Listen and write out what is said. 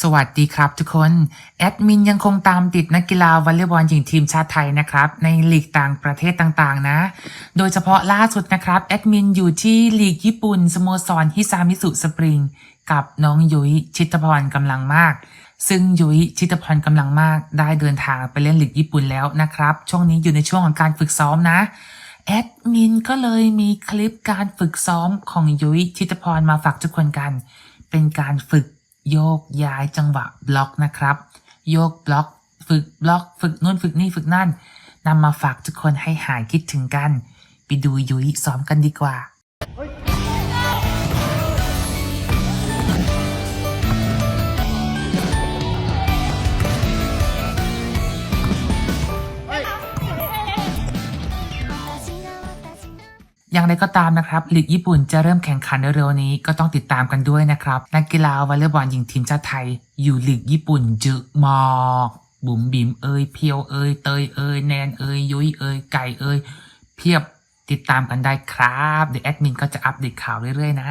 สวัสดีครับทุกคน แอดมินยังคงตามติดนักกีฬาวอลเลย์บอลหญิงทีมชาติไทยนะครับ ในลีกต่างประเทศต่างๆ นะ โดยเฉพาะล่าสุดนะครับ แอดมินอยู่ที่ลีกญี่ปุ่นสโมสรฮิซามิสุสปริง กับน้องยุ้ยชิตพรกำลังมาก ซึ่งยุ้ยชิตพรกำลังมาก ได้เดินทางไปเล่นลีกญี่ปุ่นแล้วนะครับ ช่วงนี้อยู่ในช่วงของการฝึกซ้อมนะแอดมินก็เลยมีคลิปการฝึกซ้อมของยุ้ยชิตพรมาฝากทุกคนกัน เป็นการฝึก โยกย้ายจังหวะบล็อกนะครับ โยกบล็อกฝึกบล็อกฝึกนู่นฝึกนี่ฝึกนั่นนำมาฝากทุกคนให้หายคิดถึงกัน ไปดูยุ้ยซ้อมกันดีกว่า อย่างไรก็ตามนะครับลีกญี่ปุ่นจะเริ่มแข่งขันเร็วๆนี้ก็ต้องติดตามกันด้วยนะครับ นักกีฬาวอลเลย์บอลหญิงทีมชาติไทย อยู่ลีกญี่ปุ่นเยอะมากบุ๋มบิ๋มเอ้ยเพียวเอ้ยเตยเอ้ยแนนเอ้ยยุ้ยเอ้ยไก่เอ้ยเพียบติดตามกันได้ครับเดี๋ยวแอดมินก็จะอัปเดตข่าวเรื่อยๆนะ